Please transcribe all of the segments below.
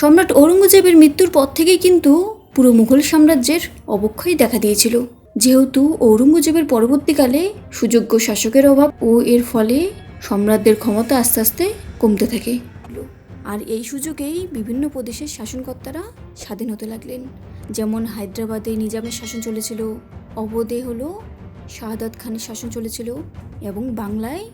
সম্রাট ঔরঙ্গজেবের মৃত্যুর পর থেকেই কিন্তু পুরো মুঘল সাম্রাজ্যের অবক্ষয় দেখা দিয়েছিল। যেহেতু ঔরঙ্গজেবের পরবর্তীকালে সুযোগ্য শাসকের অভাব ও এর ফলে সম্রাটদের ক্ষমতা আস্তে আস্তে কমতে থাকে। আর এই সুযোগেই বিভিন্ন প্রদেশের শাসনকর্তারা স্বাধীন হতে লাগলেন। যেমন হায়দ্রাবাদে নিজামের শাসন চলেছিল, অবধে হলো শাহাদাত খানের শাসন চলেছিল এবং বাংলায়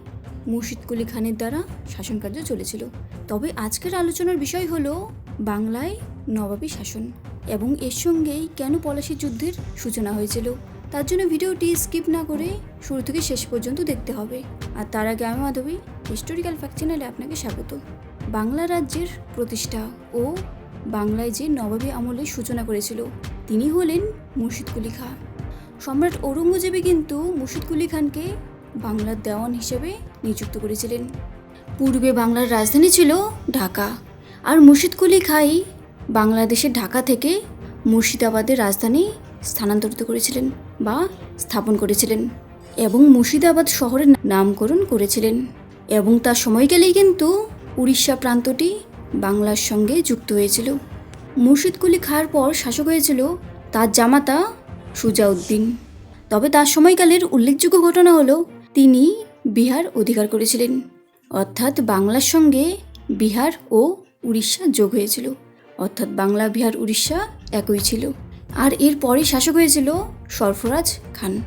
মুর্শিদকুলি খানের দ্বারা শাসনকার্য চলেছিল। তবে আজকের আলোচনার বিষয় হলো বাংলায় নবাবী শাসন। এবং এর সঙ্গেই কেন পলাশি যুদ্ধের সূচনা হয়েছিল? তার জন্য ভিডিওটি স্কিপ না করে শুরু থেকে শেষ পর্যন্ত দেখতে হবে। আর তার আগে আমি মাধবী হিস্টোরিক্যাল ফ্যাক্ট চ্যানেলে আপনাকে স্বাগত। বাংলা রাজ্যের প্রতিষ্ঠা ও বাংলায় যে নবাবী আমলের সূচনা করেছিল, তিনি হলেন মুর্শিদ কুলি খাঁ সম্রাট ঔরঙ্গজেবে কিন্তু মুর্শিদ কুলি খানকে বাংলার দেওয়ান হিসেবে নিযুক্ত করেছিলেন। পূর্বে বাংলার রাজধানী ছিল ঢাকা। আর মুর্শিদ কুলি খাই বাংলাদেশের ঢাকা থেকে মুর্শিদাবাদের রাজধানী স্থানান্তরিত করেছিলেন বা স্থাপন করেছিলেন এবং মুর্শিদাবাদ শহরের নামকরণ করেছিলেন। এবং তার সময়কালেই কিন্তু উড়িষ্যা প্রান্তটি বাংলার সঙ্গে যুক্ত হয়েছিল। মুর্শিদ কুলি খাঁর পর শাসক হয়েছিল তার জামাতা সুজাউদ্দিন। তবে তার সময়কালের উল্লেখযোগ্য ঘটনা হলো, তিনি বিহার অধিকার করেছিলেন। অর্থাৎ বাংলার সঙ্গে বিহার ও উড়িষ্যা যোগ হয়েছিল। অর্থাৎ বাংলা, বিহার, উড়িষ্যা একই ছিল। আর এর পরে শাসক হয়েছিল সরফরাজ খান।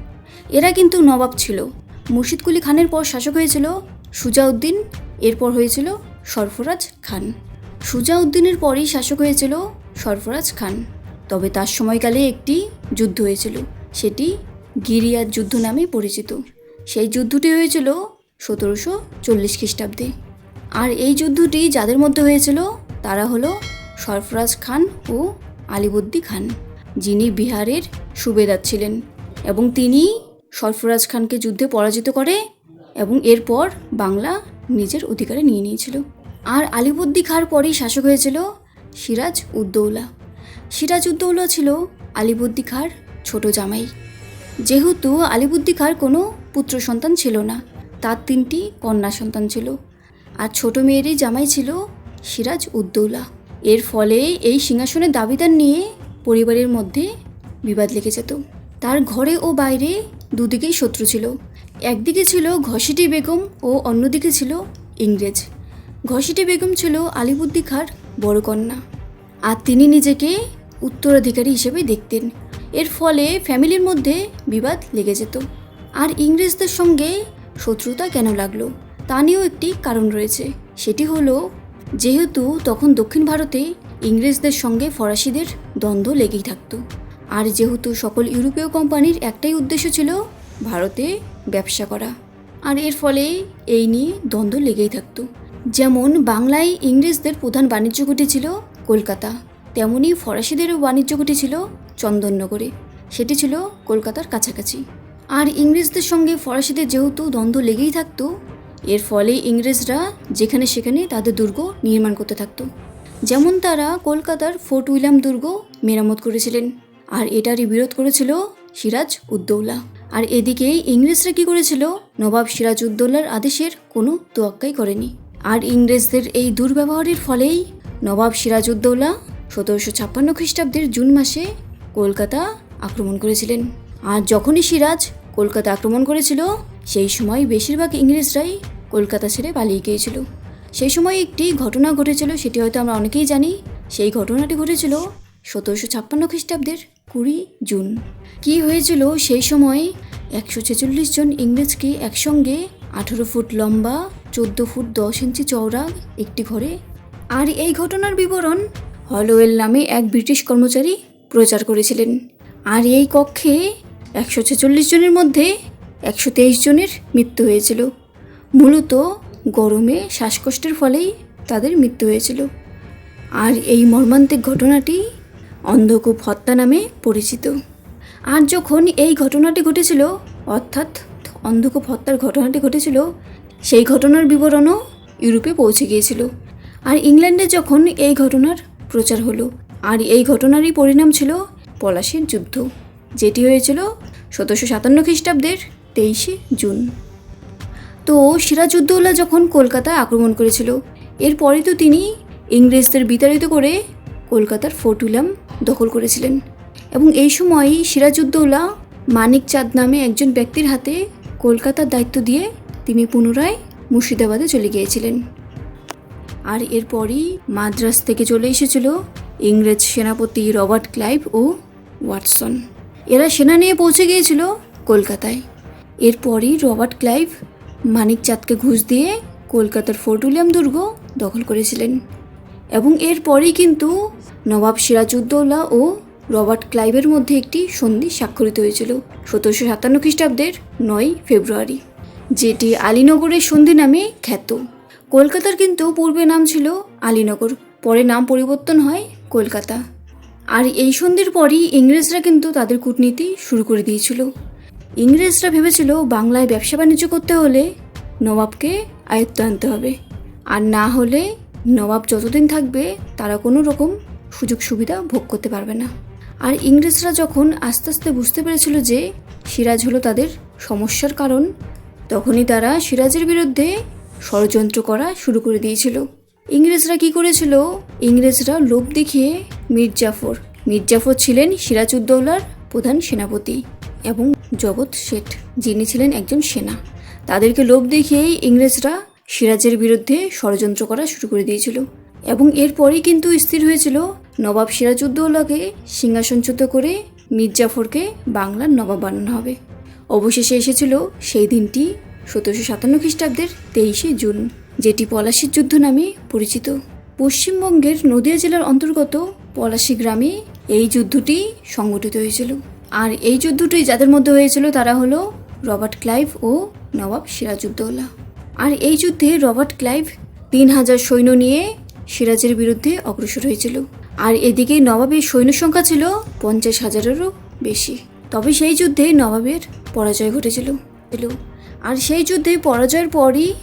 এরা কিন্তু নবাব ছিল। মুর্শিদ কুলি খানের পর শাসক হয়েছিল সুজাউদ্দিন, এরপর হয়েছিল সরফরাজ খান। সুজাউদ্দিনের পরেই শাসক হয়েছিল সরফরাজ খান। তবে তার সময়কালে একটি যুদ্ধ হয়েছিল, সেটি গিরিয়ার যুদ্ধ নামে পরিচিত। সেই যুদ্ধটি হয়েছিল সতেরোশো চল্লিশ খ্রিস্টাব্দে। আর এই যুদ্ধটি যাদের মধ্যে হয়েছিল, তারা হলো সরফরাজ খান ও আলিবদ্দি খান, যিনি বিহারের সুবেদার ছিলেন এবং তিনি সরফরাজ খানকে যুদ্ধে পরাজিত করে এবং এরপর বাংলা নিজের অধিকারে নিয়ে নিয়েছিল। আর আলিবদ্দি খাঁর পরেই শাসক হয়েছিল সিরাজ উদ্দৌলা সিরাজ উদ্দৌলা ছিল আলিবদ্দি খাঁর ছোট জামাই। যেহেতু আলিবুদ্দি খার কোনো পুত্র সন্তান ছিল না, তার তিনটি কন্যা সন্তান ছিল। আর ছোট মেয়েরই জামাই ছিল সিরাজ উদ্দৌলা। এর ফলে এই সিংহাসনের দাবিদার নিয়ে পরিবারের মধ্যে বিবাদ লেগে যেত। তার ঘরে ও বাইরে দুদিকেই শত্রু ছিল। একদিকে ছিল ঘসিটি বেগম ও অন্যদিকে ছিল ইংরেজ। ঘসিটি বেগম ছিল আলিবুদ্দি খাঁর বড় কন্যা। আর তিনি নিজেকে উত্তরাধিকারী হিসেবে দেখতেন। এর ফলে ফ্যামিলির মধ্যে বিবাদ লেগে যেত। আর ইংরেজদের সঙ্গে শত্রুতা কেন লাগল? তা নিয়েও একটি কারণ রয়েছে। সেটি হলো, যেহেতু তখন দক্ষিণ ভারতে ইংরেজদের সঙ্গে ফরাসিদের দ্বন্দ্ব লেগেই থাকতো। আর যেহেতু সকল ইউরোপীয় কোম্পানির একটাই উদ্দেশ্য ছিল ভারতে ব্যবসা করা। আর এর ফলে এই নিয়ে দ্বন্দ্ব লেগেই থাকতো। যেমন বাংলায় ইংরেজদের প্রধান বাণিজ্য ঘটি ছিল কলকাতা, তেমনি ফরাসিদেরও বাণিজ্য ঘটি ছিল চন্দননগরে। সেটি ছিল কলকাতার কাছাকাছি। আর ইংরেজদের সঙ্গে ফরাসিদের যেহেতু দ্বন্দ্ব লেগেই থাকতো এর ফলে ইংরেজরা যেখানে সেখানে তাদের দুর্গ নির্মাণ করতে থাকতো। যেমন তারা কলকাতার ফোর্ট উইলিয়াম দুর্গ মেরামত করেছিলেন, আর এটারই বিরোধ করেছিল সিরাজ উদ্দৌলা। আর এদিকে ইংরেজরা কী করেছিল? নবাব সিরাজ উদ্দৌলার আদেশের কোনো তোয়াক্কাই করেনি। আর ইংরেজদের এই দুর্ব্যবহারের ফলেই নবাব সিরাজ উদ্দৌলা সতেরোশো ছাপ্পান্ন খ্রিস্টাব্দের জুন মাসে কলকাতা আক্রমণ করেছিলেন। আর যখনই সিরাজ কলকাতা আক্রমণ করেছিল, সেই সময় বেশিরভাগ ইংরেজরাই কলকাতা ছেড়ে পালিয়ে গিয়েছিল। সেই সময় একটি ঘটনা ঘটেছিল, সেটি হয়তো আমরা অনেকেই জানি। সেই ঘটনাটি ঘটেছিল সতেরোশো ছাপ্পান্ন খ্রিস্টাব্দের কুড়ি জুন। কি হয়েছিল? সেই সময় একশো ছেচল্লিশ জন ইংরেজকে একসঙ্গে আঠেরো ফুট লম্বা, চোদ্দ ফুট দশ ইঞ্চি চওড়া একটি ঘরে। আর এই ঘটনার বিবরণ হলওয়েল নামে এক ব্রিটিশ কর্মচারী প্রচার করেছিলেন। আর এই কক্ষে একশো ছেচল্লিশ জনের মধ্যে একশো তেইশ জনের মৃত্যু হয়েছিল। মূলত গরমে শ্বাসকষ্টের ফলেই তাদের মৃত্যু হয়েছিল। আর এই মর্মান্তিক ঘটনাটি অন্ধকূপ হত্যা নামে পরিচিত। আর যখন এই ঘটনাটি ঘটেছিল, অর্থাৎ অন্ধকূপ হত্যার ঘটনাটি ঘটেছিল, সেই ঘটনার বিবরণও ইউরোপে পৌঁছে গিয়েছিল। আর ইংল্যান্ডে যখন এই ঘটনার প্রচার হলো, আর এই ঘটনারই পরিণাম ছিল পলাশির যুদ্ধ, যেটি হয়েছিল সতেরোশো সাতান্ন খ্রিস্টাব্দের তেইশে জুন। তো সিরাজউদ্দৌলা যখন কলকাতায় আক্রমণ করেছিল এরপরে তো তিনি ইংরেজদের বিতাড়িত করে কলকাতার ফোর্ট উইলিয়াম দখল করেছিলেন। এবং এই সময়ই সিরাজউদ্দৌলা মানিক চাঁদ নামে একজন ব্যক্তির হাতে কলকাতার দায়িত্ব দিয়ে তিনি পুনরায় মুর্শিদাবাদে চলে গিয়েছিলেন। আর এরপরই মাদ্রাজ থেকে চলে এসেছিল ইংরেজ সেনাপতি রবার্ট ক্লাইভ ও ওয়াটসন। এরা সেনা নিয়ে পৌঁছে গিয়েছিল কলকাতায়। এরপরই রবার্ট ক্লাইভ মানিক চাঁদকে ঘুষ দিয়ে কলকাতার ফোর্ট উইলিয়াম দুর্গ দখল করেছিলেন। এবং এরপরেই কিন্তু নবাব সিরাজউদ্দৌলা ও রবার্ট ক্লাইভের মধ্যে একটি সন্ধি স্বাক্ষরিত হয়েছিল, সতেরোশো সাতান্ন খ্রিস্টাব্দের নয় ফেব্রুয়ারি, যেটি আলীনগরের সন্ধি নামে খ্যাত। কলকাতার কিন্তু পূর্বে নাম ছিল আলীনগর, পরে নাম পরিবর্তন হয় কলকাতা। আর এই সন্ধির পরই ইংরেজরা কিন্তু তাদের কূটনীতি শুরু করে দিয়েছিল। ইংরেজরা ভেবেছিল বাংলায় ব্যবসা বাণিজ্য করতে হলে নবাবকে আয়ত্ত আনতে হবে। আর না হলে নবাব যতদিন থাকবে, তারা কোনো রকম সুযোগ সুবিধা ভোগ করতে পারবে না। আর ইংরেজরা যখন আস্তে আস্তে বুঝতে পেরেছিল যে সিরাজ হলো তাদের সমস্যার কারণ, তখনই তারা সিরাজের বিরুদ্ধে ষড়যন্ত্র করা শুরু করে দিয়েছিল। ইংরেজরা কি করেছিল? ইংরেজরা লোভ দেখিয়ে মীর জাফর মীর জাফর ছিলেন সিরাজউদ্দৌলার প্রধান সেনাপতি। এবং জগৎ শেঠ, যিনি ছিলেন একজন সেনা। তাদেরকে লোভ দেখিয়েই ইংরেজরা সিরাজের বিরুদ্ধে ষড়যন্ত্র করা শুরু করে দিয়েছিল এবং এরপরেই কিন্তু স্থির হয়েছিল নবাব সিরাজউদ্দৌলাকে সিংহাসনচ্যুত করে মীর জাফরকে বাংলার নবাব বানানো হবে। অবশেষে এসেছিল সেই দিনটি সতেরোশো সাতান্ন খ্রিস্টাব্দের তেইশে জুন, যেটি পলাশির যুদ্ধ নামে পরিচিত। পশ্চিমবঙ্গের নদিয়া জেলার অন্তর্গত পলাশি গ্রামে এই যুদ্ধটি সংগঠিত হয়েছিল। আর এই যুদ্ধটি যাদের মধ্যে হয়েছিল তারা হলো রবার্ট ক্লাইভ ও নবাব সিরাজউদ্দৌলা। আর এই যুদ্ধে রবার্ট ক্লাইভ তিন হাজার সৈন্য নিয়ে সিরাজের বিরুদ্ধে অগ্রসর হয়েছিল। আর এদিকে নবাবের সৈন্য সংখ্যা ছিল পঞ্চাশ হাজারেরও বেশি। তবে সেই যুদ্ধে নবাবের পরাজয় ঘটেছিল। আর সেই যুদ্ধে পরাজয়ের পরই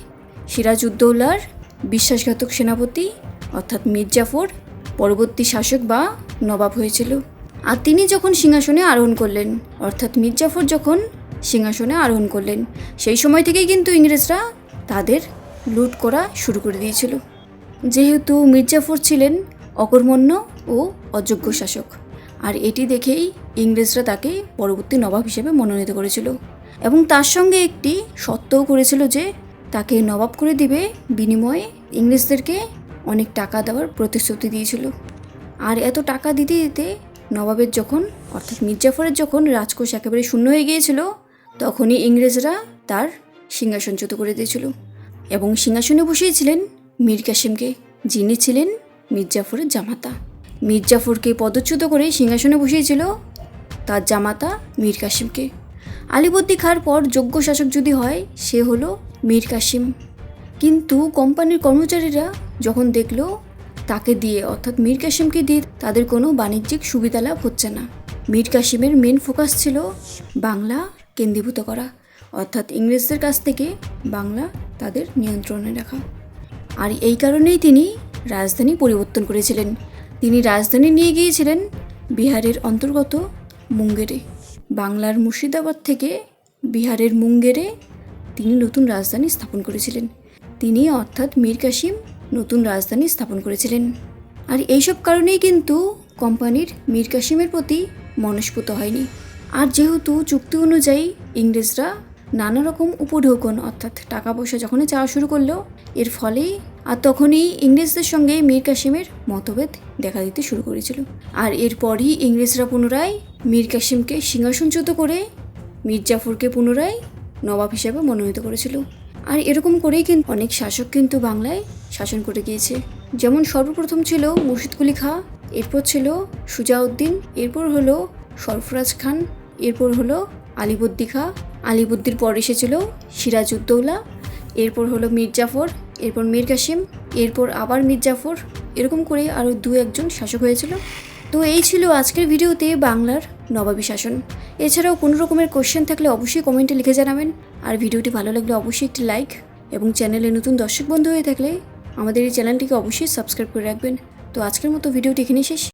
সিরাজউদ্দৌলার বিশ্বাসঘাতক সেনাপতি অর্থাৎ মীর জাফর পরবর্তী শাসক বা নবাব হয়েছিল। আর তিনি যখন সিংহাসনে আরোহণ করলেন, অর্থাৎ মীর জাফর যখন সিংহাসনে আরোহণ করলেন, সেই সময় থেকেই কিন্তু ইংরেজরা তাদের লুট করা শুরু করে দিয়েছিল। যেহেতু মির্জাফর ছিলেন অকর্মণ্য ও অযোগ্য শাসক, আর এটি দেখেই ইংরেজরা তাকে পরবর্তী নবাব হিসেবে মনোনীত করেছিল এবং তার সঙ্গে একটি সত্ত্বও করেছিল যে তাকে নবাব করে দিবে বিনিময়ে ইংরেজদেরকে অনেক টাকা দেওয়ার প্রতিশ্রুতি দিয়েছিল। আর এত টাকা দিতে দিতে নবাবের যখন, অর্থাৎ মির্জাফরের যখন রাজকোষ একেবারে শূন্য হয়ে গিয়েছিল, তখনই ইংরেজরা তার সিংহাসনচ্যুত করে দিয়েছিল। এবং সিংহাসনে বসিয়েছিলেন মীর কাসিমকে, যিনি ছিলেন মির্জাফরের জামাতা। মির্জাফরকে পদচ্যুত করে সিংহাসনে বসিয়েছিল তার জামাতা মীর কাসিমকে। আলিবর্দি খার পর যোগ্য শাসক যদি হয়, সে হলো মীর কাসিম। কিন্তু কোম্পানির কর্মচারীরা যখন দেখল তাকে দিয়ে, অর্থাৎ মীর কাসিমকে দিয়ে তাদের কোনো বাণিজ্যিক সুবিধা লাভ হচ্ছে না। মীর কাসিমের মেন ফোকাস ছিল বাংলা কেন্দ্রীভূত করা, অর্থাৎ ইংরেজদের কাছ থেকে বাংলা তাদের নিয়ন্ত্রণে রাখা। আর এই কারণেই তিনি রাজধানী পরিবর্তন করেছিলেন। তিনি রাজধানী নিয়ে গিয়েছিলেন বিহারের অন্তর্গত মুঙ্গেরে। বাংলার মুর্শিদাবাদ থেকে বিহারের মুঙ্গেরে তিনি নতুন রাজধানী স্থাপন করেছিলেন। তিনি, অর্থাৎ মীর কাসিম নতুন রাজধানী স্থাপন করেছিলেন। আর এইসব কারণেই কিন্তু কোম্পানির মীর কাসিমের প্রতি মনস্পুত হয়নি। আর যেহেতু চুক্তি অনুযায়ী ইংরেজরা নানা রকম উপঢৌকন, অর্থাৎ টাকা পয়সা যখনই চাওয়া শুরু করল, এর ফলেই আর তখনই ইংরেজদের সঙ্গে মীর কাসিমের মতভেদ দেখা দিতে শুরু করেছিল। আর এরপরই ইংরেজরা পুনরায় মীর কাসিমকে সিংহাসনচ্যুত করে মীর জাফরকে পুনরায় নবাব হিসেবে মনোনীত করেছিল। আর এরকম করেই কিন্তু অনেক শাসক কিন্তু বাংলায় শাসন করে গিয়েছে। যেমন সর্বপ্রথম ছিল মুর্শিদকুলি খাঁ, এরপর ছিল সুজাউদ্দিন, এরপর হলো সরফরাজ খান, এরপর হলো আলিবুদ্দি খাঁ, আলিবদ্দির পর এসেছিল সিরাজউদ্দৌলা, এরপর হলো মীর জাফর, এরপর মীর কাসিম, এরপর আবার মীর জাফর, এরকম করে আরও দু একজন শাসক হয়েছিল। তো এই ছিল আজকের ভিডিওতে বাংলার নবাবী শাসন। এছাড়াও কোনো রকমের কোশ্চেন থাকলে অবশ্যই কমেন্টে লিখে জানাবেন। আর ভিডিওটি ভালো লাগলে অবশ্যই একটি লাইক এবং চ্যানেলে নতুন দর্শক বন্ধু হয়ে থাকলে আমাদের এই চ্যানেলটিকে অবশ্যই সাবস্ক্রাইব করে রাখবেন। তো আজকের মতো ভিডিওটি এখানেই শেষ।